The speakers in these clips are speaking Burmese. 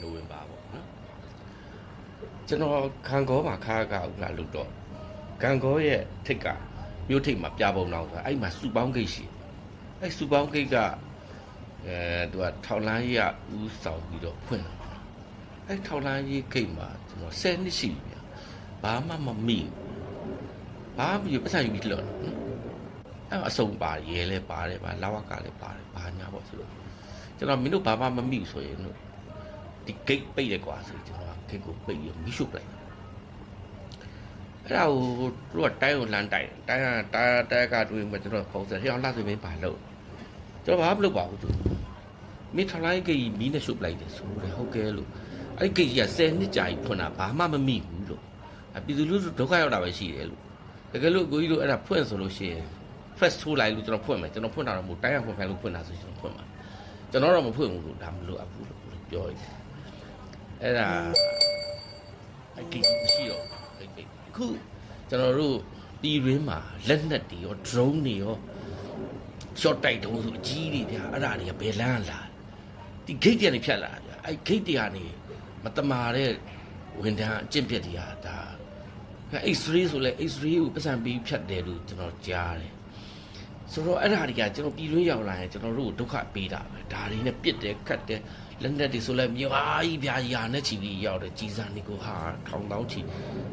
နိုဝင်ဘာပေါ့နော်ကျွန်တော်ခံကောမှာခါကဥလာလို့တော့ခံကောရဲ့ထိတ်ကမြို့ထိတ်မှာပြပုံတော့ဆိုအဲ့မှာစူပေါင်းဂိတ်ရှိတယ်အဲ့စူပေါင်းဂိတ်ကအဲသူကထောက်လန်းကြီးကဦးဆောင်ပြီးတော့ဖွင့်တာပေါ့နော်အဲ့ထောက်လန်းကြီးဂိတ်မှာကျွန်တော်10နှစ်ရှိပြီဗျာဘာမှမမိဘူးဘာမှမယူပတ်စံယူပြီးလောနော်အဲ့အစုံပါရဲလဲပါတယ်ပါလာဝကလည်းပါတယ်ဘာညာပေါ့ဆိုလို့ ကျွန်တော်မင်းတို့ဘာမှမမိဘူးဆိုရင်တို့ဒီ gate ပိတ်တယ်ကွာဆိုကျွန်တော်က gate ကိုပိတ်ပြီးမိရှုပ်လိုက်အဲ့ဒါကိုသူကတိုင်းကိုလမ်းတိုက်တိုင်းကတိုင်းတိုက်ကတွေ့မှကျွန်တော်ပုံစံဟိအောင်လှဆိုမင်းပါလို့ကျွန်တော်ဘာမှမလုပ်ပါဘူးသူမိထလိုက်ကြီးမီးနဲ့ရှုပ်လိုက်တယ်ဆိုတယ်ဟုတ်ကဲလို့အဲ့ gate ကြီးက10နှစ်ကြာကြီးဖွင့်တာဘာမှမမိဘူးလို့အပြည်သူလူထုဒုက္ခရောက်တာပဲရှိတယ်လို့တကယ်လို့ကိုကြီးတို့အဲ့ဒါဖွင့်ဆိုလို့ရှိရင် first ထိုးလိုက်လို့ကျွန်တော်ဖွင့်မယ်ကျွန်တော်ဖွင့်တာတော့မဟုတ်တိုင်းအောင်ဖွင့်ခိုင်းလို့ဖွင့်တာဆိုကျွန်တော်ဖွင့်မှာ ကျွန်တော်တော့မဖွင့်ဘူးလို့ဒါမလို့အပ်ဘူးလို့ပြောရတယ်အဲ့ဒါအကိမရှိတော့အဲ့ကိအခုကျွန်တော်တို့တီရင်းမှာလက်နက်တွေရော drone တွေရော short တိုက်တုံးဆိုအကြီးတွေဗျာအဲ့ဒါတွေကဘယ်လန်းလာဒီ gate တွေကနေဖြတ်လာဗျာအဲ့ gate တွေကနေမတမာတဲ့ဝန်ထမ်းအကျင့်ပြက်တွေကဒါ X-ray ဆိုလဲ X-ray ကိုပတ်စံပြီးဖြတ်တယ်လို့ကျွန်တော်ကြားတယ် ဆိုတော့အဲ့ဒါတွေကကျွန်တော်ပြည်တွင်းရောက်လာရင်ကျွန်တော်တို့ကိုဒုက္ခပေးတာပဲဒါတွေနဲ့ပြစ်တယ်ခတ်တယ်လက်နက်တွေဆိုလဲမြောာကြီးဗျာယာနဲ့ချီပြီးရောက်တယ်ကြီးစားနေကိုဟာထောင်တောင်းချီ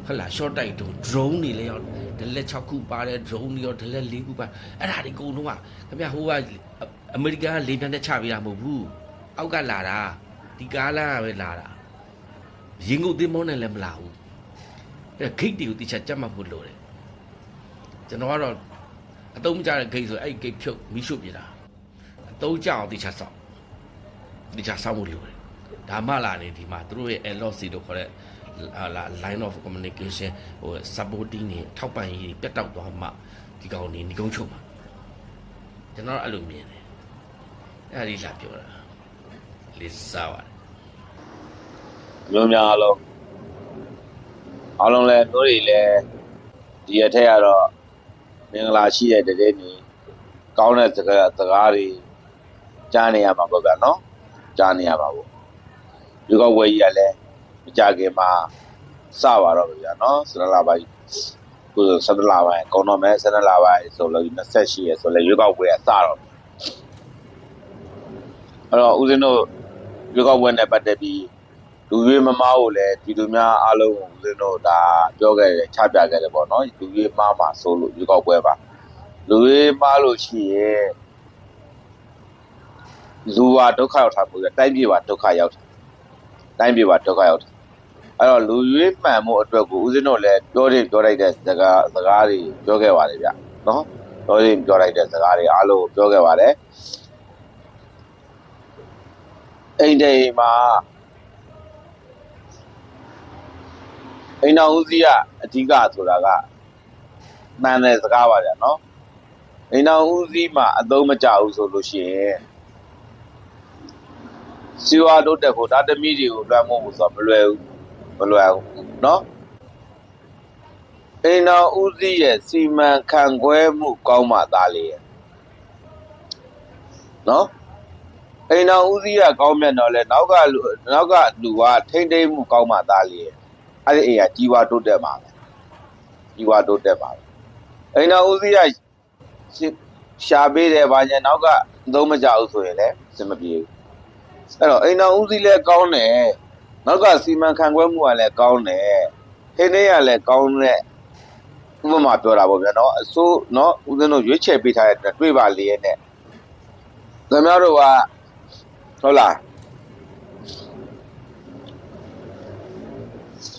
ဟုတ်လား short တိုက်တို့ drone တွေလည်းရောက်ဒလက်6ခုပါတယ် drone တွေရောဒလက်4ခုပါအဲ့ဒါတွေအကုန်လုံးကခင်ဗျဟိုကအမေရိကန်ကလေပြန်နဲ့ချပေးတာမဟုတ်ဘူးအောက်ကလာတာဒီကားလမ်းကပဲလာတာရင်ကုန်သင်းမောင်းနဲ့လည်းမလာဘူးအဲ့ဂိတ်တွေကိုတိချာကြက်မှတ်ဖို့လိုတယ်ကျွန်တော်ကတော့ အတုံးမကြတဲ့ဂိတ်ဆိုအဲ့ဂိတ်ဖြုတ်မိရှုပ်ပြတာအတုံးကြအောင်တိချာဆောက်တိချာဆောက်ဖို့လိုတယ်ဒါမှလာနေဒီမှာသူတို့ရဲ့ LOC လို့ခေါ်တဲ့ဟာလာ line of communication ဟို supporting နေထောက်ပံ့ရေးပြတ်တောက်သွားမှဒီကောင်နေနေကုန်းချုပ်မှာကျွန်တော်အဲ့လိုမြင်တယ်အဲ့ဒီလာပြောတာလေးစားပါတယ်မျိုးများအားလုံးအားလုံးလည်းတို့တွေလည်းဒီရက်ထက်ကတော့ မင်္ဂလာရှိတဲ့တည်းနေကောင်းတဲ့စကားစကားတွေကြားနေရမှာပေါ့ဗျာနော်ကြားနေရပါဘူးဒီကောက်ဝဲကြီးကလည်းမကြခင်မှာစပါတော့ဗျာနော်စနလာပိုင်းကိုယ်စနလာပိုင်းကောင်းတော့မဲစနလာပိုင်းဆိုလို့28ရက်ဆိုလဲရွေးကောက်ဝဲကစတော့အဲ့တော့ဦးဇင်းတို့ရွေးကောက်ဝဲနဲ့ပတ်သက်ပြီး လူရွေးမမားကိုလည်းဒီလူများအားလုံးကိုဦးဇင်းတို့ဒါပြောခဲ့တယ်ချပြခဲ့တယ်ပေါ့နော်လူရွေးမားမှာဆိုလို့ရွေးကောက်ပွဲပါလူရွေးမားလို့ရှိရင်လူဟာဒုက္ခရောက်တာပို့ရတိုင်းပြည်ဟာဒုက္ခရောက်တာတိုင်းပြည်ဟာဒုက္ခရောက်တာအဲ့တော့လူရွေးမှန်မှုအတွက်ကိုဦးဇင်းတို့လည်းပြောတယ်ပြောလိုက်တဲ့စကားစကားတွေပြောခဲ့ပါတယ်ဗျနော်ပြောတယ်ပြောလိုက်တဲ့စကားတွေအားလုံးကိုပြောခဲ့ပါတယ်အိမ်တိမ်မှာ အိမ်တော်ဦးစီးကအဓိကဆိုတာကမှန်တဲ့စကားပါဗျာနော်အိမ်တော်ဦးစီးမှာအသုံးမကျဘူးဆိုလို့ရှိရင်စီဝါတို့တက်ဖို့ဒါသမီးတွေကိုလွှမ်းမိုးဖို့ဆိုတာမလွယ်ဘူးမလွယ်ဘူးနော်အိမ်တော်ဦးစီးရဲ့စီမံခန့်ခွဲမှုကောင်းမှသားလေရဲ့နော်အိမ်တော်ဦးစီးကကောင်းမြတ်တော့လဲနောက်ကလူနောက်ကလူကထိမ့်သိမ့်မှုကောင်းမှသားလေရဲ့ အဲ့ဒီအိမ်ကကြီးဝါတိုးတက်ပါပဲကြီးဝါတိုးတက်ပါပဲအိမ်တော်ဦးစီးကရှာပေးတယ်ဗာညာနောက်ကအသုံးမကျဘူးဆိုရင်လည်းစင်မပြေဘူးအဲ့တော့အိမ်တော်ဦးစီးလည်းကောင်းတယ်နောက်ကစီမံခန့်ခွဲမှုကလည်းကောင်းတယ်ဟင်းလေးကလည်းကောင်းတဲ့ဥပမာပြောတာပေါ့ဗျာနော်အစိုးနော်ဦးဇင်းတို့ရွေးချယ်ပေးထားတဲ့အတွက်တွေ့ပါလေရဲ့နဲ့ခင်ဗျားတို့ကဟုတ်လား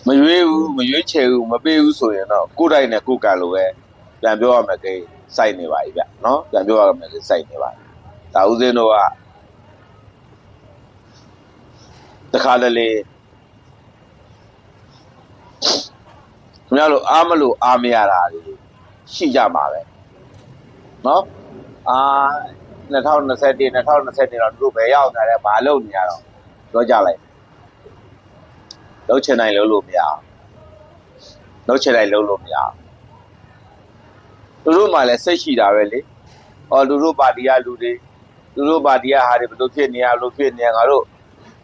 မရွေးဘူးမရွေးချယ်ဘူးမပေးဘူးဆိုရင်တော့ကိုယ်တိုင်နဲ့ကိုယ်ကံလိုပဲပြန်ပြောရမယ်ကိစိုက်နေပါ E ဗျနော်ပြန်ပြောရမယ်ကိစိုက်နေပါဒါဦးစင်းတို့ကတခါတလေခင်ဗျားတို့အားမလို့အားမရတာတွေရှိကြမှာပဲနော်အာ2021 2020တော့သူတို့ပဲရောက်နေတယ်ဘာလုပ်နေရတော့ပြောကြလိုက် လုံးချင်နိုင်လုံးလို့မရအောင်လုံးချင်နိုင်လုံးလို့မရအောင်သူတို့မှလည်းစိတ်ရှိတာပဲလေဟောသူတို့ပါတီကလူတွေသူတို့ပါတီကဟာတွေဘယ်လိုဖြစ်နေရဘယ်လိုဖြစ်နေရငါတို့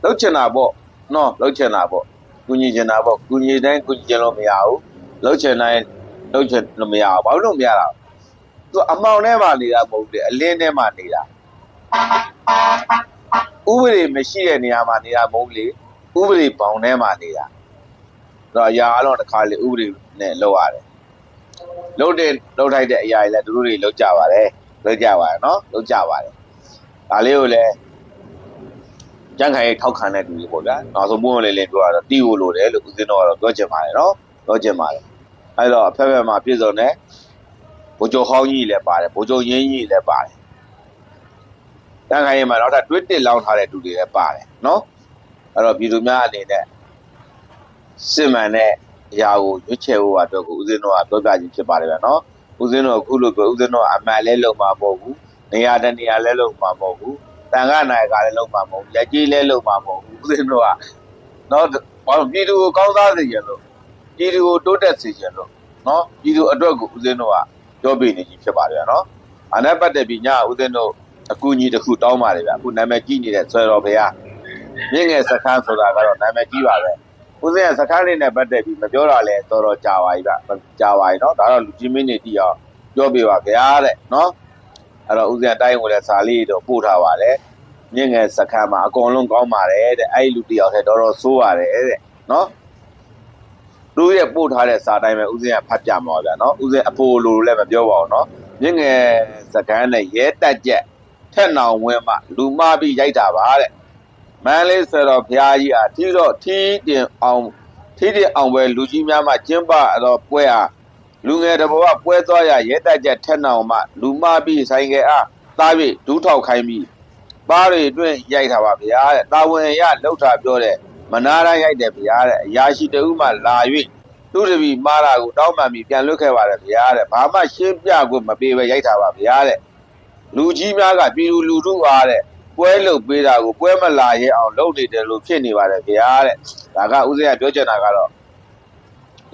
လှုပ်ချင်တာပေါ့နော်လှုပ်ချင်တာပေါ့ကုညီချင်တာပေါ့ကုညီတိုင်းကုညီချင်လို့မရဘူးလှုပ်ချင်တိုင်းလှုပ်ချင်လို့မရဘူးဘာလို့လို့မရတာသူအမောင်ထဲမှာနေတာမဟုတ်ဘူးလေအလင်းထဲမှာနေတာဥပဒေမရှိတဲ့နေရာမှာနေတာမဟုတ်ဘူးလေ ဥပဒေဘောင်ထဲမှာနေတာတော့အရာအလုံးတစ်ခါလေဥပဒေနဲ့လောက်ရတယ်လှုပ်တဲ့လှုပ်ထိုက်တဲ့အရာတွေလည်းသူတို့တွေလှုပ်ကြပါတယ်လှုပ်ကြပါတယ်နော်လှုပ်ကြပါတယ်ဒါလေးကိုလည်းကြံ့ခိုင်ရေးထောက်ခံတဲ့သူတွေပေါ့ဗျာ။နောက်ဆုံးဘုံလေးလေးပြောရတော့တီကိုလိုတယ်လို့ဦးဇင်းတော်ကတော့ပြောချင်ပါတယ်နော်။ပြောချင်ပါတယ်။အဲတော့အဖက်ဖက်မှာပြည့်စုံတဲ့ဘိုးချုပ်ဟောင်းကြီးလည်းပါတယ်ဘိုးချုပ်ရင်းကြီးလည်းပါတယ်။ကြံ့ခိုင်ရေးမှာနောက်ထပ်တွစ်တစ်လောင်းထားတဲ့သူတွေလည်းပါတယ်နော်။ အဲတော့ပြည်သူများအနေနဲ့စစ်မှန်တဲ့အရာကိုရွေးချယ်ဖို့အတွက်ကိုဦးဇင်းတော်ကပြောပြခြင်းဖြစ်ပါတယ်ဗျာနော်။ဦးဇင်းတော်အခုလိုပြောဦးဇင်းတော်ကအမှန်လဲလုံမှာမဟုတ်ဘူး။နေရာတနေရာလဲလုံမှာမဟုတ်ဘူး။တန်ခါနိုင်ကလည်းလုံးမှာမဟုတ်ဘူးလက်ကြီးလည်းလုံးမှာမဟုတ်ဘူးဦးဇင်းတို့ကတော့ဘာလို့ပြည်သူကိုကောင်းစားစေချင်လို့ပြည်သူကိုတိုးတက်စေချင်လို့နော်ပြည်သူအတွက်ကိုဦးဇင်းတို့ကပြောပြနေကြီးဖြစ်ပါတယ်နော်အာနဲ့ပတ်သက်ပြီးညဦးဇင်းတို့အကူအညီတစ်ခုတောင်းပါတယ်ဗျအခုနာမည်ကြီးနေတဲ့ဆွဲတော်ဘုရား မြင့်ငယ်စခန်းဆိုတာကတော့နာမည်ကြီးပါပဲဦးဇင်းကစခန်းလေးနဲ့ပတ်သက်ပြီးမပြောတာလဲတော်တော်ကြာပါပြီဗျကြာပါပြီနော်ဒါတော့လူကြီးမင်းနေတီးအောင်ပြောပြပါဗျာတဲ့နော်အဲ့တော့ဦးဇင်းအတိုင်းဝင်တဲ့စာလေးတော့ပို့ထားပါတယ်မြင့်ငယ်စခန်းမှာအကုန်လုံးကောင်းပါတယ်တဲ့အဲ့ဒီလူတယောက်တည်းတော်တော်ဆိုးပါတယ်တဲ့နော်သူရဲ့ပို့ထားတဲ့စာတိုင်းပဲဦးဇင်းကဖတ်ပြမှာပါဗျာနော်ဦးဇင်းအပိုလိုလည်းမပြောပါဘူးနော်မြင့်ငယ်စခန်းနဲ့ရဲတက်ချက်ထက်နောင်ဝင်းမှလူမပြီးရိုက်တာပါတဲ့ မန်းလေးဆိုတော့ဘုရားကြီးအားထီတော့ထီတင်အောင်ထီတင်အောင်ပဲလူကြီးများမှကျင်းပတော့ပွဲအားလူငယ်တစ်ဘဝပွဲသွားရရဲတက်ချက်ထက်နောင်မှလူမပြီးဆိုင်ကယ်အားသား၍ဒူးထောက်ခိုင်းပြီးပါးတွေအတွင်းရိုက်တာပါဗျာတဲ့တာဝန်ရလှုပ်တာပြောတဲ့မနာရရိုက်တယ်ဗျာတဲ့အရာရှိတဦးမှလာ၍သူတပီမာတာကိုတောင်းပန်ပြီးပြန်လွတ်ခဲ့ပါတယ်ဗျာတဲ့ဘာမှရှင်းပြခွင့်မပေးပဲရိုက်တာပါဗျာတဲ့လူကြီးများကပြည်သူလူထုအားတဲ့ ပွဲလုပ်ပေးတာကိုပွဲမလာရဲအောင်လုပ်နေတယ်လို့ဖြစ်နေပါတယ်ဗျာတဲ့ဒါကဦးဇင်းကပြောချင်တာကတော့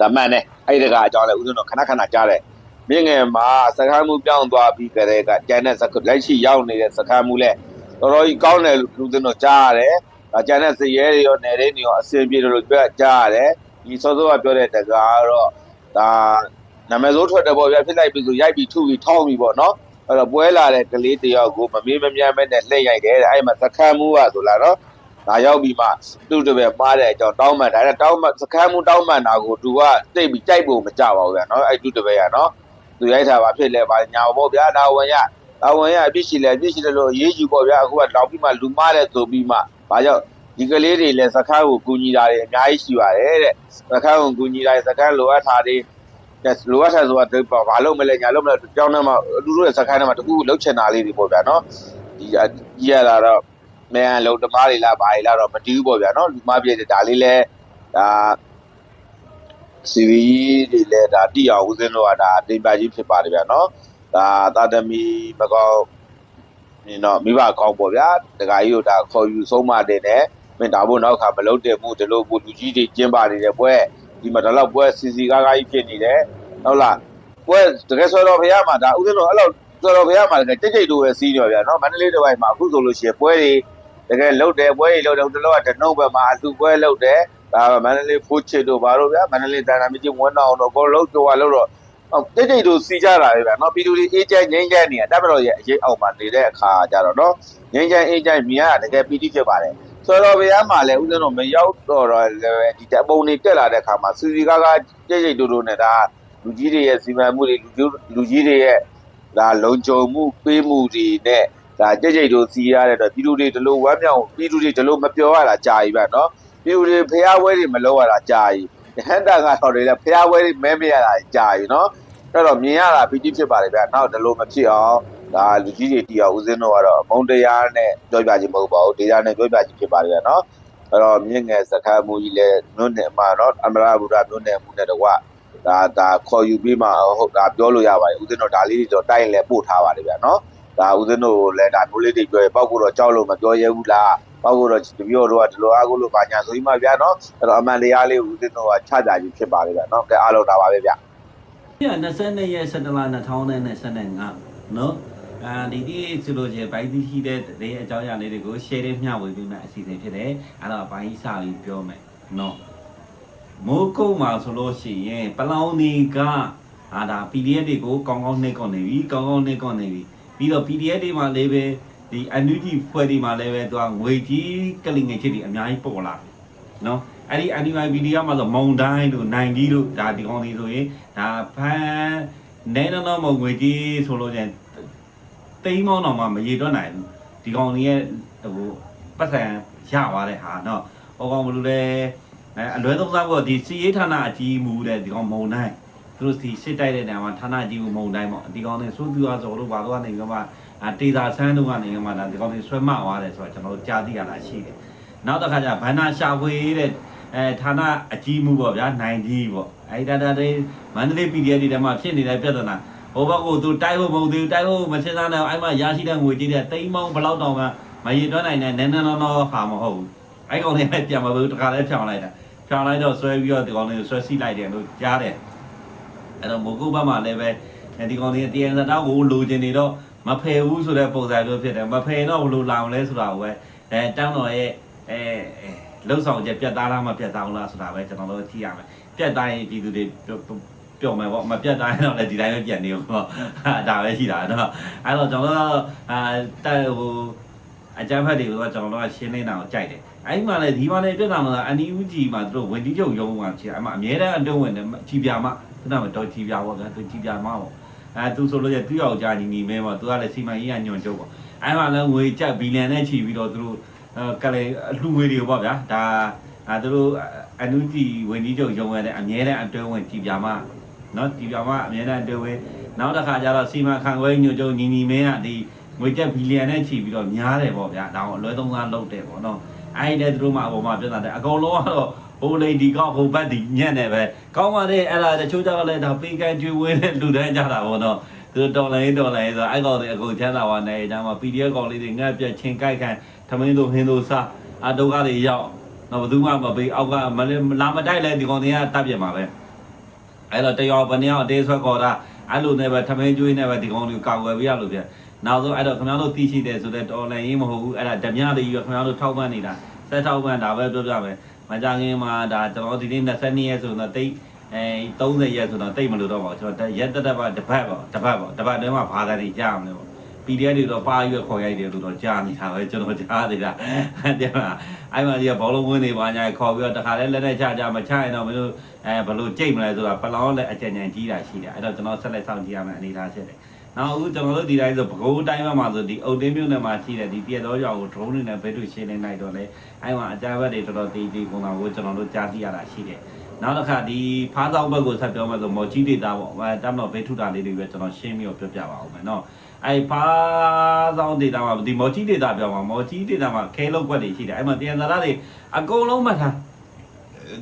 ဒါမှန်တယ်အဲ့ဒီတကအကြောင်းလဲဦးဇင်းတို့ခဏခဏကြားတယ်မြင့်ငယ်မှာစကားမှုပြောင်းသွားပြီးကြတဲ့ကကျန်တဲ့စကလက်ရှိရောက်နေတဲ့စကားမှုလဲတော်တော်ကြီးကောင်းတယ်လို့ဦးဇင်းတို့ကြားရတယ်ဒါကျန်တဲ့စရဲတွေရောနယ်တွေရောအဆင်ပြေတယ်လို့ပြောကြားရတယ်ဒီစောစောကပြောတဲ့တကားကတော့ဒါနာမည်ဆိုးထွက်တယ်ပေါ့ဗျာဖြစ်လိုက်ပြီဆိုရိုက်ပြီးထုပြီးထောင်းပြီးပေါ့နော် အဲ့တော့ပွဲလာတဲ့ကလေးတယောက်ကိုမမေးမမြန်းမဲ့နဲ့လှည့်ရိုက်တယ်တဲ့အဲ့မှာစခန်းမှုကဆိုလာတော့ဒါရောက်ပြီးမှသူ့တပည့်မှားတဲ့အကြောင်းတောင်းမှန်ဒါနဲ့တောင်းမှန်စကမ်းမှုတောင်းမှန်တာကိုသူကတိတ်ပြီးကြိုက်ဖို့မကြပါဘူးဗျာနော်အဲ့သူ့တပည့်ကနော်သူရိုက်တာပါဖြစ်လဲပါညာပေါ့ဗျာဒါဝင်ရဒါဝင်ရအပြစ်ရှိလဲအပြစ်ရှိတယ်လို့အရေးယူပေါ့ဗျာအခုကတောင်းပြီးမှလူမားတဲ့ဆိုပြီးမှဘာကြောင့်ဒီကလေးတွေလည်းစကမ်းကိုကူညီတာတွေအများကြီးရှိပါတယ်တဲ့စကမ်းကိုကူညီတာတွေစကမ်းလိုအပ်တာတွေ လိုအပ်တာဆိုတာဘာလို့မလဲညာလို့မလဲကြောင်းထဲမှာသူတို့ရဲ့စကမ်းထဲမှာတခုလှုပ်ချင်တာလေးတွေပေါ့ဗျာနော်ဒီကြီးရတာတော့မဲအလုံးဓမ္မတွေလားဘာတွေလားတော့မတူဘူးပေါ့ဗျာနော်လူမပြည့်တဲ့ဒါလေးလဲဒါစီဗီတွေလဲဒါတိအောင်ဦးစင်းတို့ကဒါတင်ပါကြီးဖြစ်ပါတယ်ဗျာနော်ဒါသာသမီမကောင်းနေတော့မိဘကောင်းပေါ့ဗျာတခါကြီးတို့ဒါခေါ်ယူဆုံးမတင်တယ်မင်းဒါဘို့နောက်ခါမလုပ်တဲ့မှုဒီလိုကိုလူကြီးတွေကျင်းပနေတဲ့ပွဲဒီမှာဒါတော့ပွဲစီစီကားကားကြီးဖြစ်နေတယ် ဟုတ်လားပွဲတကယ်ဆိုတော့ဘုရားမှာဒါဦးစင်းတို့အဲ့လိုဆိုတော့ဘုရားမှာတကယ်ကြိတ်ကြိတ်တို့ပဲစီးနေပါဗျာနော်မန္တလေးတစ်ဝိုက်မှာအခုဆိုလို့ရှိရင်ပွဲတွေတကယ်လုတ်တယ်ပွဲကြီးလုတ်တယ်ဟိုတလောကတနှုတ်ဘက်မှာအလူပွဲလုတ်တယ်ဒါမန္တလေးဖိုးချစ်တို့ဘာလို့ဗျာမန္တလေးတာနာမကြီးဝန်းတော်တို့ကိုလုတ်ကြွားလုတ်တော့ဟုတ်တိတ်တိတ်တို့စီကြတာပဲဗျာနော်ပြည်သူတွေအေးချမ်းငြိမ်းချမ်းနေရတပ်မတော်ရဲ့အရေးအောက်မှာနေတဲ့အခါကြတော့နော်ငြိမ်းချမ်းအေးချမ်းမြင်ရတကယ်ပီတိဖြစ်ပါတယ်ဆိုတော့ဗျာမှာလည်းဦးဇင်းတို့မရောက်တော့တော့လည်းဒီတပုံတွေတက်လာတဲ့အခါမှာစီစီကားကားကြိတ်ကြိတ်တို့တို့နဲ့ဒါ လူကြီးတွေရဲ့စီမံမှုတွေလူကြီးလူကြီးတွေရဲ့ဒါလုံခြုံမှုပေးမှုတွေနဲ့ဒါကြိတ်ကြိတ်တို့စီရတဲ့တော့ပြည်သူတွေဒီလိုဝမ်းမြောက်ပြည်သူတွေဒီလိုမပြောရတာကြာပြီဗျနော်ပြည်သူတွေဖျားဝဲတွေမလုပ်ရတာကြာပြီဟန်တာကတော့တွေလည်းဖျားဝဲတွေမဲမရတာကြာပြီနော်အဲ့တော့မြင်ရတာပီတိဖြစ်ပါတယ်ဗျနောက်ဒီလိုမဖြစ်အောင်ဒါလူကြီးတွေတီအောင်ဦးစင်းတို့ကတော့အမုံတရားနဲ့ပြောပြခြင်းမဟုတ်ပါဘူးဒေတာနဲ့ပြောပြခြင်းဖြစ်ပါတယ်ဗျနော်အဲ့တော့မြင့်ငယ်စခန်းမူကြီးလည်းမြို့နယ်မှာတော့အမရဗုဒ္ဓမြို့နယ်မူနဲ့တကွ ဒါဒါခေါ်ယူပြီးမှဟုတ်ဒါပြောလို့ရပါတယ်ဦးစင်းတို့ဒါလေးတွေတော့တိုင်းလည်းပို့ထားပါတယ်ဗျနော်ဒါဦးဇင်းတို့လည်းဒါမျိုးလေးတွေပြောရပောက်ကိုတော့ကြောက်လို့မပြောရဲဘူးလားပောက်ကိုတော့တပြောတော့ဒီလိုအားကိုလို့ပါညာဆိုပြီးမှဗျာနော်အဲ့တော့အမှန်တရားလေးဦးဇင်းတို့ကချကြခြင်းဖြစ်ပါလေဗျာနော်ကဲအားလုံးဒါပါပဲဗျာပြ22ရက်17လ2025နော်အာဒီဒီဆိုလို့ရှိရင်ဘိုင်းသီးရှိတဲ့တဲ့အကြောင်းအရာလေးတွေကို share မျှဝေပေးမယ့်အစီအစဉ်ဖြစ်တယ်အဲ့တော့ဘိုင်းစာပြီးပြောမယ်နော် မိုးကုတ်မှာဆိုလို့ရှိရင်ပလောင်နေကအာဒါ PDF တွေကိုကောင်းကောင်းနှိပ်ကွန်နေပြီကောင်းကောင်းနှိပ်ကွန်နေပြီပြီးတော့ PDF တွေမှာလည်းပဲဒီ NUG ဖွဲ့တွေမှာလည်းပဲသူကငွေကြီးကလိငွေချစ်တွေအများကြီးပေါ်လာပြီနော်အဲ့ဒီ NUI video မှာဆိုမုံတိုင်းတို့နိုင်ကြီးတို့ဒါဒီကောင်းဒီဆိုရင်ဒါဖန်နဲနော်နော်မုံငွေကြီးဆိုလို့ရင်တိမ်းမောင်းတော့မှမရေတွက်နိုင်ဘူးဒီကောင်ကြီးရဲ့ဟိုပတ်စံရပါတဲ့ဟာနော်ဟောကောင်ဘလို့လဲ အဲအလွဲသုံးစားဖို့ဒီစီရေးဌာနအကြီးမူတဲ့ဒီကောင်မုံတိုင်းသူတို့စီစစ်တိုက်တဲ့နေရာမှာဌာနအကြီးမုံတိုင်းပေါ့ဒီကောင်နဲ့စိုးသူအားဆိုလို့ဘာလို့ကနေကမှအတေသာဆန်းတို့ကနေကမှဒါဒီကောင်တွေဆွဲမသွားတယ်ဆိုတော့ကျွန်တော်တို့ကြားသိရတာရှိတယ်နောက်တစ်ခါကျဘန္နာရှာဖွေတဲ့အဲဌာနအကြီးမူပေါ့ဗျာနိုင်ကြီးပေါ့အဲဒီဒါတွေမန္တလေး PDF တွေထဲမှာဖြစ်နေတဲ့ပြဿနာဟိုဘက်ကသူတိုက်ဖို့မဟုတ်သေးဘူးတိုက်ဖို့မစင်စားနဲ့အဲ့မှာရရှိတဲ့ငွေကြီးတဲ့တိမ်မောင်းဘလောက်တောင်ကမရည်တွက်နိုင်တဲ့နန်းနန်းနော်နော်ဟာမဟုတ်ဘူးအဲ့ကောင်လေးလည်းပြန်မဘူးတခါလည်းဖြောင်းလိုက်တာ ဖြောင်းလိုက်တော့ဆွဲပြီးတော့ဒီကောင်လေးကိုဆွဲစီးလိုက်တယ်လို့ကြားတယ်အဲ့တော့မိုးကုတ်ဘက်မှာလည်းပဲဒီကောင်လေးတရားစတောက်ကိုလိုချင်နေတော့မဖယ်ဘူးဆိုတဲ့ပုံစံမျိုးဖြစ်တယ်မဖယ်တော့ဘလို့လောင်လဲဆိုတာကိုပဲအဲတောင်းတော်ရဲ့အဲလှုပ်ဆောင်ချက်ပြတ်သားလားမပြတ်သားဘူးလားဆိုတာပဲကျွန်တော်တို့ကြည့်ရမယ်ပြတ်သားရင်ပြည်သူတွေပျော်မယ်ပေါ့မပြတ်တိုင်းတော့လည်းဒီတိုင်းပဲပြန်နေဦးပေါ့ဒါပဲရှိတာနော်အဲ့တော့ကျွန်တော်တို့အာတက်ဟိုအကြမ်းဖက်တွေကိုကျွန်တော်တို့ကရှင်းနေတာကိုကြိုက်တယ် အဲ့ဒီမှာလည်းဒီမှာလည်းပြဿနာမှာအန်ဒီဦးကြီးမှာသူတို့ဝင်တီးချုပ်ရုံးမှာချီအဲ့မှာအများတန်းအတွင်းဝင်တယ်ကြီးပြမခုနကတော့ကြီးပြပေါ့ဗျာသူကြီးပြမပေါ့အဲသူဆိုလို့ရသူ့ယောက်ျားညီညီမဲပေါ့သူကလည်းစီမံရေးကညွန်ချုပ်ပေါ့အဲ့မှာလည်းငွေကြက်ဘီလီယံနဲ့ချီပြီးတော့သူတို့ကလည်းအလှငွေတွေပေါ့ဗျာဒါအဲသူတို့အန်ဒီဝင်တီးချုပ်ရုံးရတဲ့အများတန်းအတွင်းဝင်ကြီးပြမနော်ဒီပြောင်ကအမြဲတမ်းတွေ့ဝဲနောက်တစ်ခါကျတော့စီမံခန့်ခွဲညွှန်ချုပ်ညီညီမင်းကဒီငွေကျပ်ဘီလီယံနဲ့ချီပြီးတော့များတယ်ပေါ့ဗျာဒါကိုအလွဲသုံးစားလုပ်တယ်ပေါ့နော် အဲ့ဒီတဲ့သူတို့မှအပေါ်မှာပြဿနာတယ်အကုန်လုံးကတော့ဟိုလိန်ဒီကောက်ဟိုဘက်ဒီညက်နေပဲကောင်းပါလေအဲ့ဒါတချို့ကျတော့လည်းဒါပေးကန်ကျွေးဝဲတဲ့လူတန်းကြတာပေါ့နော်သူတော်လိုင်းတော်လိုင်းဆိုအဲ့ကောင်တွေအကုန်ချမ်းသာပါနေဒါမှ PDF ကောင်လေးတွေငှက်ပြက်ချင်းကြိုက်ခံထမင်းတို့ဟင်းတို့စားအဒုက္ခတွေရောက်တော့ဘယ်သူမှမပေးအောက်ကမလာမတိုက်လဲဒီကောင်တွေကတတ်ပြမှာပဲအဲ့တော့တရောဘယ်နှစ်ယောက်အသေးဆွဲခေါ်တာအဲ့လိုနဲ့ပဲထမင်းကျွေးနဲ့ပဲဒီကောင်တွေကိုကောက်ွယ်ပြရလို့ပြနော က်ဆုံးအဲ့တော့ခင်ဗျားတို့သိရှိတယ်ဆိုတဲ့တော်လည်းရေးမဟုတ်ဘူးအဲ့ဒါဓမြတွေကြီးခင်ဗျားတို့ထောက်ပံ့နေတာဆက်ထောက်ပံ့ဒါပဲပြောပြမယ်မကြခင်မှာဒါကျွန်တော်ဒီနေ့22ရက်ဆိုတော့တိတ်အဲ30ရက်ဆိုတော့တိတ်မလို့တော့ပါဘူးကျွန်တော်ရက်တက်တက်ပါတစ်ပတ်ပေါ့တစ်ပတ်ပေါ့တစ်ပတ်တည်းမှာဘာသာတွေကြားအောင်လေပေါ့ PDF တွေတော့ပါရွက်ခေါ်ရိုက်တယ်လို့တော့ကြားနေတာပဲကျွန်တော်ကြားနေတာတဲ့မှာအဲ့မှာဒီဘောလုံးဝင်းတွေပါညာခေါ်ပြီးတော့တခါလဲလက်နဲ့ချကြမချရင်တော့မလို့အဲဘလို့ကြိတ်မလဲဆိုတာပလောင်းလည်းအကြံဉာဏ်ကြီးတာရှိတယ်အဲ့တော့ကျွန်တော်ဆက်လက်ဆောင်ကြည့်ရမယ်အနေထားဖြစ်တယ် နောက်အခုကျွန်တော်တို့ဒီတိုင်းဆိုဘကိုးတိုင်းမှာဆိုဒီအုတ်တင်းမြို့နယ်မှာရှိတဲ့ဒီပြည့်တော်ကြောင်ကို drone နဲ့ဘဲသူရှင်းနေလိုက်တော့လေအဲ့မှာအကြမ်းဖက်တွေတော်တော်တီးတီးပုံစံကိုကျွန်တော်တို့ကြားသိရတာရှိတယ်နောက်တစ်ခါဒီဖားဆောင်ဘက်ကိုဆက်ပြောမှဆိုမော်ကြီးဒေတာပေါ့အဲတမ်းတော့ဘေးထုတာလေးတွေပဲကျွန်တော်ရှင်းပြီးတော့ပြောပြပါအောင်မယ်နော်အဲ့ဖားဆောင်ဒေတာမှာဒီမော်ကြီးဒေတာပြောမှာမော်ကြီးဒေတာမှာခဲလောက်ွက်တွေရှိတယ်အဲ့မှာတရားစာရတွေအကုန်လုံးမှတ်ထား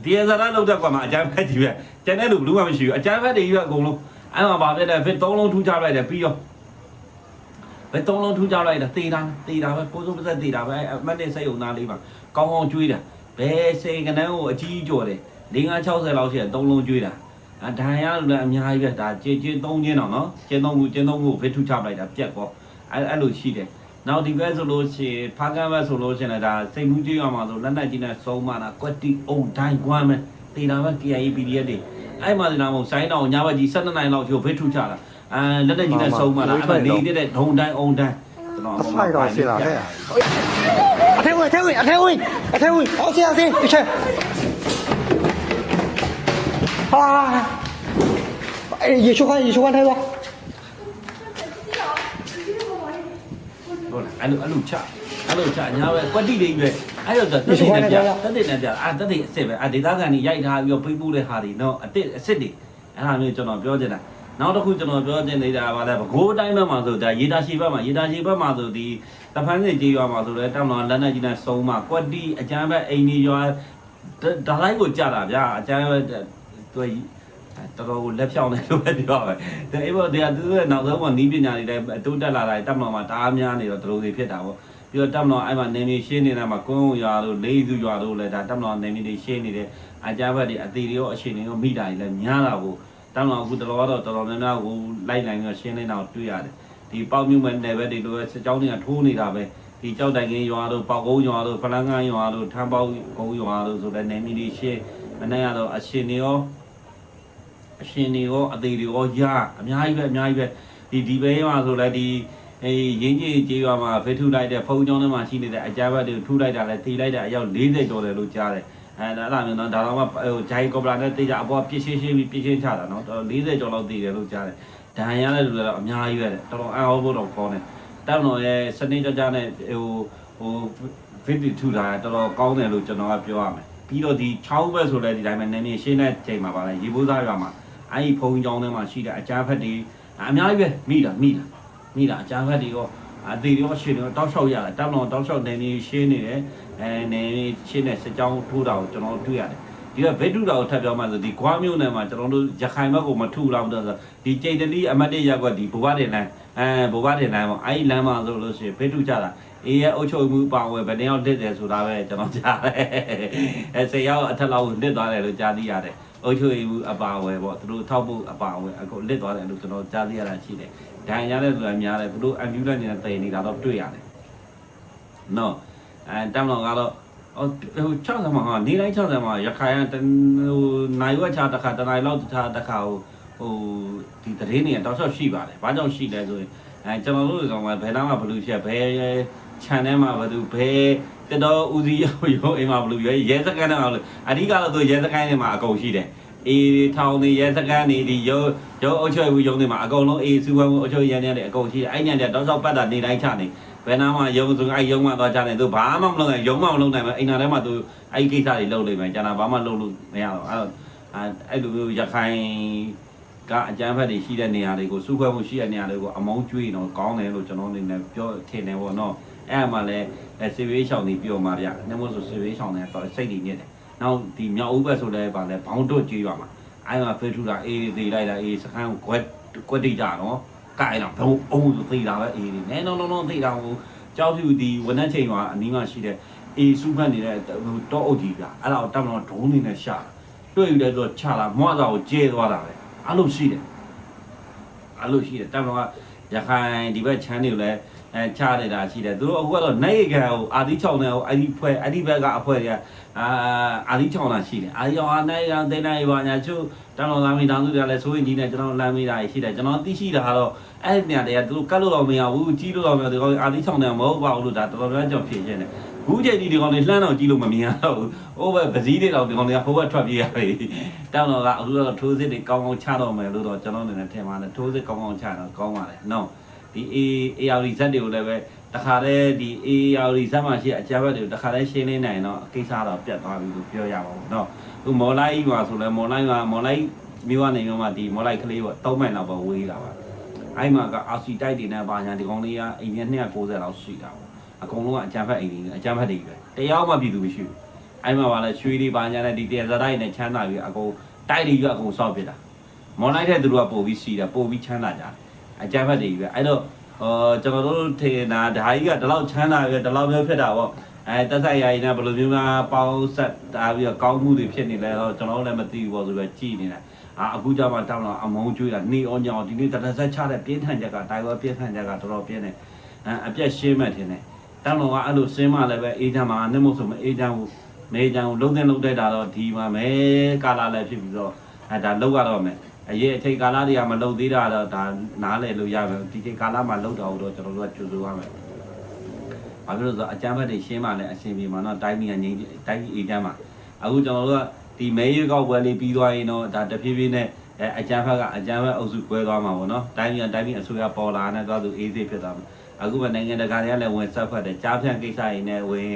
တရားစာရလောက်တဲ့ကွက်မှာအကြမ်းဖက်ကြီးပဲကျန်တဲ့လူဘလူးမှမရှိဘူးအကြမ်းဖက်တွေကြီးပဲအကုန်လုံး အဲ့မှာဗာပြတဲ့ဖစ်သုံးလုံးထူးခြားလိုက်တယ်ပြီးရောဘယ်သုံးလုံးထူးခြားလိုက်တာတေးတာတေးတာပဲကိုစိုးပစက်တေးတာပဲအမတ်နဲ့စိတ်ုံသားလေးပါကောင်းကောင်းကျွေးတာဘယ်စေကနန်းကိုအကြီးကျော်တယ်၄၅60လောက်ရှိတယ်သုံးလုံးကျွေးတာအဒိုင်ရလို့လည်းအများကြီးပဲဒါကျင်းကျင်းသုံးချင်းတော့နော်ကျင်းသုံးခုကျင်းသုံးခုဗစ်ထုချပလိုက်တာပြက်ကောအဲ့အဲ့လိုရှိတယ်နောက်ဒီဘက်ဆိုလို့ရှိရင်ဖားကမ်းဘက်ဆိုလို့ရှိရင်လည်းဒါစိတ်မှုကြီးရမှာဆိုလက်နက်ကြီးနဲ့စုံမတာကွက်တီအုံဒိုင်ကွမ်းမယ်တေတာပဲ KIA PDF တွေ အဲ့မှာဒီနာမုံဆိုင်းတော်ညဘက်ကြီး12နိုင်လောက်ကျော်ဖိတ်ထုချတာအဲလက်နဲ့ကြီးနဲ့ဆုံးမှာလားအဲ့မှာနေတဲ့ဒုံတိုင်းအုံတိုင်းကျွန်တော်အဖိုင်တော်ရှိလာခဲ့အထဲဝင်အထဲဝင်အထဲဝင်အထဲဝင်အော်ဆရာဆင်းဒီချက်ဟာအေးရေချိုးခိုင်းရေချိုးခိုင်းထဲသွားဟုတ်လားအဲ့လိုအဲ့လိုချအဲ့လိုချညာပဲကွက်တိလေးပဲ အဲ့တော့တက်တိနဲ့ပြတက်တိနဲ့ပြအာတက်တိအစ်စ်ပဲအာဒေတာကန်ကြီးရိုက်ထားပြီးတော့ပြိပူးတဲ့ဟာတွေနော်အစ်စ်အစ်စ်တွေအဲ့ဒါမျိုးကျွန်တော်ပြောချင်တာနောက်တစ်ခုကျွန်တော်ပြောချင်နေတာကလည်းဘကိုးတိုင်းဘက်မှာဆိုဒါရေတာရှိဘက်မှာရေတာရှိဘက်မှာဆိုဒီတဖန်းစင်ကြီးရွာမှာဆိုလဲတောင်းတော်လက်နဲ့ကြီးနဲ့စုံမှာကွက်တိအကျမ်းဘက်အိမ်ကြီးရွာဒါတိုင်းကိုကြတာဗျာအကျမ်းဘက်သူတော်တော်ကိုလက်ဖြောင်းတယ်လို့ပဲပြောပါမယ်။ဒါအေးပေါ့တရားသူရဲ့နောက်ဆုံးကနီးပညာတွေလည်းတိုးတက်လာတာတက်မတော်မှာတအားများနေတော့ဒလိုတွေဖြစ်တာပေါ့။ ပြီးတော့တက်မတော်အဲ့မှာနေမြေရှင်းနေတာမှာကွန်းရွာတို့လေးစုရွာတို့လည်းဒါတက်မတော်နေမြေတွေရှင်းနေတယ်။အကြမ်းဖက်တွေအသေးတွေရောအရှင်တွေရောမိတာတွေလည်းများတာကိုတက်မတော်အခုတော်တော်တော့တော်တော်များများကိုလိုက်နိုင်ပြီးရှင်းနေတာကိုတွေ့ရတယ်။ဒီပေါက်မြုံမဲ့နယ်ဘက်တွေလိုပဲစစ်ကြောင်းတွေကထိုးနေတာပဲဒီကြောက်တိုင်ကင်းရွာတို့ပေါက်ကုန်းရွာတို့ဖလန်းကန်းရွာတို့ထမ်းပေါက်ကုန်းရွာတို့ဆိုတဲ့နယ်မြေတွေရှင်းမနေ့ကတော့အရှင်တွေရောအရှင်တွေရောအသေးတွေရောရအများကြီးပဲအများကြီးပဲဒီဒီဘဲရွာဆိုလဲဒီ အေးရင်းကြီးကြေးရွာမှာဖေးထုလိုက်တဲ့ဖုံကျောင်းထဲမှာရှိနေတဲ့အကြမ်းဘက်တွေထူလိုက်တာလဲတီလိုက်တာအယောက်40ကျော်တယ်လို့ကြားတယ်အဲဒါအဲ့ဒါမျိုးနော်ဒါတော့မှဟိုဂျိုင်ကော်ပလာနဲ့တေးကြအပေါ်ပြစ်ရှင်းရှင်းပြီးပြစ်ရှင်းချတာနော်တော်40ကျော်လောက်တည်တယ်လို့ကြားတယ်ဒဏ်ရာရတဲ့လူတွေတော့အများကြီးပဲတဲ့တော်တော်အံ့ဩဖို့တော့ကောင်းတယ်တောက်တော်ရဲ့စနေကြကြနဲ့ဟိုဟိုဗီဒီထူတာတော်တော်ကောင်းတယ်လို့ကျွန်တော်ကပြောရမယ်ပြီးတော့ဒီ6ဘက်ဆိုလဲဒီတိုင်းပဲနည်းနည်းရှင်းတဲ့ချိန်မှာပါလဲရေဘိုးသားရွာမှာအဲ့ဒီဖုံကျောင်းထဲမှာရှိတဲ့အကြမ်းဖက်တွေအများကြီးပဲမိတာမိတာ မိတာအကြမ်းဖက်တွေရောအသေးတွေရောရှင်းတွေရောတောက်လျှောက်ရတယ်တောက်တော်တောက်လျှောက်နေနေရှင်းနေတယ်အဲနေရှင်းတဲ့စကြောင်းထိုးတာကိုကျွန်တော်တွေ့ရတယ်ဒီကဗက်တူတာကိုထပ်ပြောမှဆိုဒီကွာမျိုးနယ်မှာကျွန်တော်တို့ရခိုင်ဘက်ကိုမထုလောက်တော့ဆိုဒီကြိတ်တလီအမတ်တရက်ကွက်ဒီဘဝတင်လမ်းအဲဘဝတင်လမ်းပေါ့အဲ့ဒီလမ်းမှာဆိုလို့ရှိရင်ဗက်တူကြတာအေးရဲ့အုတ်ချုပ်မှုပါဝင်ဘယ်နှယောက်တစ်တယ်ဆိုတာပဲကျွန်တော်ကြားတယ်အဲဆယ်ယောက်အထက်လောက်ကိုတစ်သွားတယ်လို့ကြားသိရတယ်အုတ်ချုပ်မှုအပါဝင်ပေါ့သူတို့ထောက်ဖို့အပါဝင်အခုလစ်သွားတယ်လို့ကျွန်တော်ကြားသိရတာရှိတယ် ဒဏ်ရာရတဲ့လူတွေများတယ်သူတို့အမ်ဘူလန့်နဲ့တည်နေတာတော့တွေ့ရတယ်နော်အဲတမ်လောင်ကတော့ဟို60မှာဟာနေတိုင်း60မှာရခိုင်ကဟိုနိုင်ဝက်ချတစ်ခါတနိုင်လောက်တစ်ခါတစ်ခါဟိုဟိုဒီတရင်နေတောက်လျှောက်ရှိပါတယ်။ဘာကြောင့်ရှိလဲဆိုရင်အဲကျွန်တော်တို့ကောင်ကဘယ်နာမှဘလူးဖြစ်ဘယ် channel မှာဘယ်သူဘယ်တတော်ဦးစီးရောရောအိမ်မှာဘလူးရဲရဲစကန်နဲ့အောင်လို့အဓိကတော့သူရဲစကန်တွေမှာအကုန်ရှိတယ်။ အေးထောင်နေရဲစကန်နေဒီရောရောအုတ်ချွေဘူးရုံတွေမှာအကုန်လုံးအေးစူဝဲမှုအုတ်ချွေရန်တွေအကုန်ရှိတယ်။အဲ့ညတဲ့တောက်လျှောက်ပတ်တာနေတိုင်းချနေဘယ်နာမှရုံဆိုအဲ့ရုံမှသွားချနေသူဘာမှမလုပ်နိုင်ရုံမှမလုပ်နိုင်ဘူးအိမ်နာထဲမှာသူအဲ့ကိစ္စတွေလုပ်နေမယ်ကျန်တာဘာမှလုပ်လို့မရတော့အဲ့တော့အဲ့လိုမျိုးရခိုင်ကအကြမ်းဖက်တွေရှိတဲ့နေရာတွေကိုစုခွဲမှုရှိတဲ့နေရာတွေကိုအမုန်းကျွေးတော့ကောင်းတယ်လို့ကျွန်တော်အနေနဲ့ပြောထင်တယ်ပေါ့နော်အဲ့အမှလည်းစေဝေးရှောင်းနေပြောမှာဗျ။နှမို့ဆိုစေဝေးရှောင်းနေတော့စိတ်တွေညစ်တယ်။ နောက်ဒီမြောက်ဦးဘက်ဆိုလည်းဗာလဲဘောင်းတွတ်ကျွေးပါမှာ။အဲ့မှာဖေးထူတာအေးသေးလိုက်တာအေးစခန်းကွက်ကွက်တိကြနော်။ကိုင်တော့ဘုံအုံးဆိုသေးတာပဲအေးနေ။နဲနော်နော်နော်သေးတာကိုကြောက်ဖြူဒီဝန်ထမ်းချိန်မှာအနီးမှာရှိတဲ့အေးစုဖတ်နေတဲ့တောအုပ်ကြီးကအဲ့ဒါကိုတောက်တော့ဒုံးနေနဲ့ရှာတွေ့ယူတယ်ဆိုတော့ချလာမွားစာကိုကျဲသွားတာပဲအဲ့လိုရှိတယ်အဲ့လိုရှိတယ်တောက်တော့ရခိုင်ဒီဘက်ချမ်းတွေကိုလည်း အဲချနေတာရှိတယ်သူတို့အခုကတော့နိုင်ရကန်ကိုအာဒီ6နဲ့ဟိုအဲ့ဒီဖွဲ့အဲ့ဒီဘက်ကအဖွဲ့တွေကအာအာဒီ6လာရှိတယ်အာဒီ6အာနိုင်ရန်တဲ့နိုင်ပါညာချို့တောင်းတော်သားမိသားစုတွေကလည်းဆိုရင်ကြီးနေကျွန်တော်လမ်းမိတာရှိတယ်ကျွန်တော်သိရှိတာကတော့အဲ့ဒီနေရာတွေကသူတို့ကတ်လို့တော့မရဘူးကြီးလို့တော့မရဘူးအာဒီ6နဲ့မဟုတ်ပါဘူးလို့ဒါတော်တော်များကြောင်ဖြစ်နေတယ်ခုချိန်ဒီဒီကောင်တွေလှမ်းတော့ကြီးလို့မမြင်ရတော့ဘူး။ဟိုဘက်ပစည်းတွေတော့ဒီကောင်တွေကဟိုဘက်ထွက်ပြေးရပြီ။တောင်းတော့ကအခုတော့ထိုးစစ်တွေကောင်းကောင်းချတော့မယ်လို့တော့ကျွန်တော်အနေနဲ့ထင်ပါတယ်။ထိုးစစ်ကောင်းကောင်းချတော့ကောင်းပါတယ်နော်။ ဒီ A AR ဇက်တွေကိုလည်းပဲတခါတည်းဒီ AR ဇက်မှာရှိအကြမ်းဘက်တွေကိုတခါတည်းရှင်းလင်းနိုင်တော့ကိစ္စတော့ပြတ်သွားပြီလို့ပြောရပါဘူးနော်။အခုမော်လိုက်မှာဆိုလဲမော်လိုက်ကမော်လိုက်မြို့ကနေမြို့မှာဒီမော်လိုက်ကလေးပေါ့၃မိုင်လောက်ပဲဝေးလာပါ။အဲ့မှာက RC တိုက်တွေနဲ့ပါညာဒီကောင်လေးကအိမ်မြ290လောက်ရှိတာပေါ့။အကုန်လုံးကအကြမ်းဖက်အိမ်ကြီးအကြမ်းဖက်တွေပဲတရားမှပြည်သူမရှိဘူးအဲ့မှာပါလဲရွှေတွေပါညာနဲ့ဒီတရားစတိုင်းနဲ့ချမ်းသာပြီးအကုန်တိုက်တွေကအကုန်ဆောက်ပြတာမော်လိုက်တဲ့သူတို့ကပို့ပြီးစီးတာပို့ပြီးချမ်းသာကြတယ် အကြမ်းဖက်တွေပဲအဲ့တော့ဟောကျွန်တော်တို့ထေနာဓာကြီးကဒီလောက်ချမ်းသာပြီးဒီလောက်မျိုးဖြစ်တာပေါ့အဲတက်ဆိုင်ရာကြီးနဲ့ဘယ်လိုမျိုးများပေါင်းဆက်တာပြီးတော့ကောင်းမှုတွေဖြစ်နေလဲတော့ကျွန်တော်လည်းမသိဘူးပေါ့ဆိုပြီးကြည်နေတာအာအခုကြမှာတောင်းတော့အမုန်းကျွေးတာနေအောင်ညောင်ဒီနေ့တရဆက်ချတဲ့ပြင်းထန်ချက်ကတိုင်ဝမ်ပြင်းထန်ချက်ကတော်တော်ပြင်းတယ်အဲအပြက်ရှင်းမှထင်တယ်တောင်းတော့ကအဲ့လိုစင်းမလည်းပဲအေးချမ်းမှာနဲ့မို့ဆိုမအေးချမ်းဘူးမေးချမ်းဘူးလုံးတဲ့လုံးတဲ့တာတော့ဒီမှာမဲကာလာလည်းဖြစ်ပြီးတော့အဲဒါလောက်ရတော့မယ် အရေးအချိန်ကာလတွေကမလုံသေးတာတော့ဒါနားလည်လို့ရမယ်ဒီချိန်ကာလမှာလုံတော့တော့ကျွန်တော်တို့ကကြိုးစိုးရမယ်ဘာဖြစ်လို့ဆိုတော့အကြမ်းဖက်တွေရှင်းမှလည်းအရှင်ပြေမှာတော့တိုင်းပြည်ကငြိမ်းတိုင်းပြည်အေးချမ်းမှာအခုကျွန်တော်တို့ကဒီမဲရွေးကောက်ပွဲလေးပြီးသွားရင်တော့ဒါတဖြည်းဖြည်းနဲ့အဲအကြမ်းဖက်ကအကြမ်းဖက်အုပ်စုကွဲသွားမှာပေါ့နော်တိုင်းပြည်ကတိုင်းပြည်အစိုးရပေါ်လာနဲ့သွားသူအေးစေးဖြစ်သွားမှာအခုမှနိုင်ငံတကာတွေကလည်းဝင်ဆက်ဖက်တယ်ကြားဖြန့်ကိစ္စတွေနဲ့ဝင်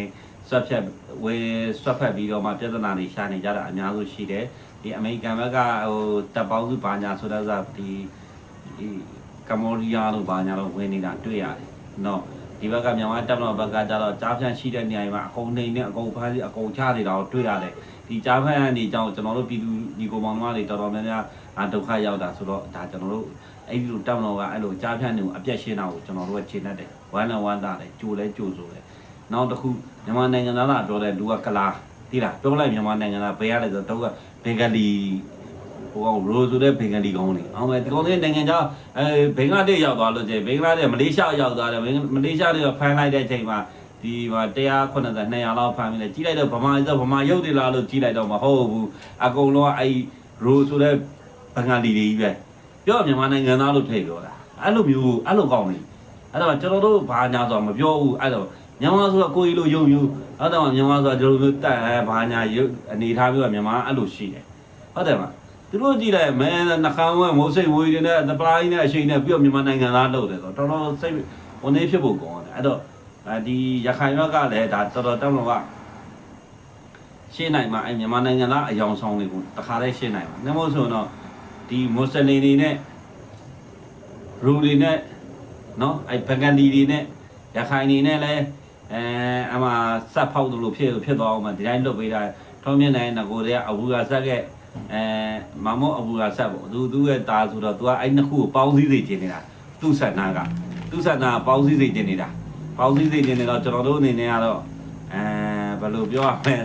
ဆွတ်ဖြတ်ဝင်ဆွတ်ဖက်ပြီးတော့မှပြဿနာတွေရှာနေကြတာအများစုရှိတယ် ဒီအမေရိကန်ဘက်ကဟိုတပ်ပေါင်းစုဘာညာဆိုတော့ဒီဒီကမ္ဘောဒီးယားတို့ဘာညာတော့ဝင်နေတာတွေ့ရတယ်နော်ဒီဘက်ကမြန်မာတပ်မတော်ဘက်ကကျတော့ကြားဖြန့်ရှိတဲ့နေရာမှာအကုန်နေနဲ့အကုန်ဖမ်းစီအကုန်ချနေတာကိုတွေ့ရတယ်ဒီကြားဖြန့်အနေကြောင့်ကျွန်တော်တို့ပြည်သူညီကောင်မောင်နှမတွေတော်တော်များများအာဒုက္ခရောက်တာဆိုတော့ဒါကျွန်တော်တို့အဲ့ဒီလိုတောင်းတော့ကအဲ့လိုကြားဖြန့်နေကိုအပြက်ရှင်းတာကိုကျွန်တော်တို့ကခြေနဲ့တယ်ဝမ်းနဲ့ဝမ်းသားတယ်ကြိုလဲကြိုဆိုတယ်နောက်တစ်ခုမြန်မာနိုင်ငံသားလာပြောတဲ့လူကကလာ သိလားပြောလိုက်မြန်မာနိုင်ငံသားဘယ်ရလဲဆိုတော့ကဘင်္ဂလီဟိုကောင်ရိုဆိုတဲ့ဘင်္ဂလီကောင်တွေအောင်မယ်ဒီကောင်တွေနိုင်ငံခြားအဲဘင်္ဂလားဒေ့ရှ်ရောက်သွားလို့ကျဘင်္ဂလားဒေ့ရှ်မလေးရှားရောက်သွားတယ်မလေးရှားတွေကဖမ်းလိုက်တဲ့အချိန်မှာဒီမှာ180 200လောက်ဖမ်းပြီးလဲကြီးလိုက်တော့ဗမာဆိုဗမာရုပ်တွေလားလို့ကြီးလိုက်တော့မဟုတ်ဘူးအကုန်လုံးကအဲ့ရိုဆိုတဲ့ဘင်္ဂလီတွေကြီးပဲပြောမြန်မာနိုင်ငံသားလို့ထည့်ပြောတာအဲ့လိုမျိုးအဲ့လိုကောင်းနေအဲ့တော့ကျွန်တော်တို့ဘာညာဆိုမပြောဘူးအဲ့တော့ မြန်မာဆိုတာကိုကြီးလိုယုံယူအဲ့တော့မြန်မာဆိုတာကျွန်တော်တို့တက်ဘာညာရုပ်အနေထားပြီးတော့မြန်မာအဲ့လိုရှိတယ်ဟုတ်တယ်မလားသူတို့ကြည့်လိုက်မဲနှခမ်းဝဲမိုးစိတ်ဝေးတွေနဲ့သပလိုင်းနဲ့အချိန်နဲ့ပြီးတော့မြန်မာနိုင်ငံသားလုပ်တယ်ဆိုတော့တော်တော်စိတ်ဝင်နေဖြစ်ဖို့ကောင်းတယ်အဲ့တော့ဒီရခိုင်ဘက်ကလည်းဒါတော်တော်တောင်းလို့ကရှင်းနိုင်မှာအဲ့မြန်မာနိုင်ငံသားအယောင်ဆောင်တွေကိုတခါတည်းရှင်းနိုင်မှာနမို့ဆိုတော့ဒီမွတ်စလင်တွေနဲ့ရူတွေနဲ့နော်အဲ့ဘဂန်ဒီတွေနဲ့ရခိုင်တွေနဲ့လည်း အဲအမှစက်ဖောက်လို့ဖြစ်ဖြစ်သွားအောင်မဒီတိုင်းလုပ်ပေးတာထုံးမြင့်နိုင်ငကိုတွေကအဘူကဆက်ကဲ အဲမမောအဘူကဆက်ပေါ့သူသူ့ရဲ့ตาဆိုတော့ तू ကအဲ့နှစ်ခုကိုပေါင်းစည်းစေခြင်းနေတာသူ့ဆန္ဒကသူ့ဆန္ဒကပေါင်းစည်းစေခြင်းနေတာပေါင်းစည်းစေခြင်းနေတော့ကျွန်တော်တို့အနေနဲ့ကတော့အဲဘယ်လိုပြောရမလဲ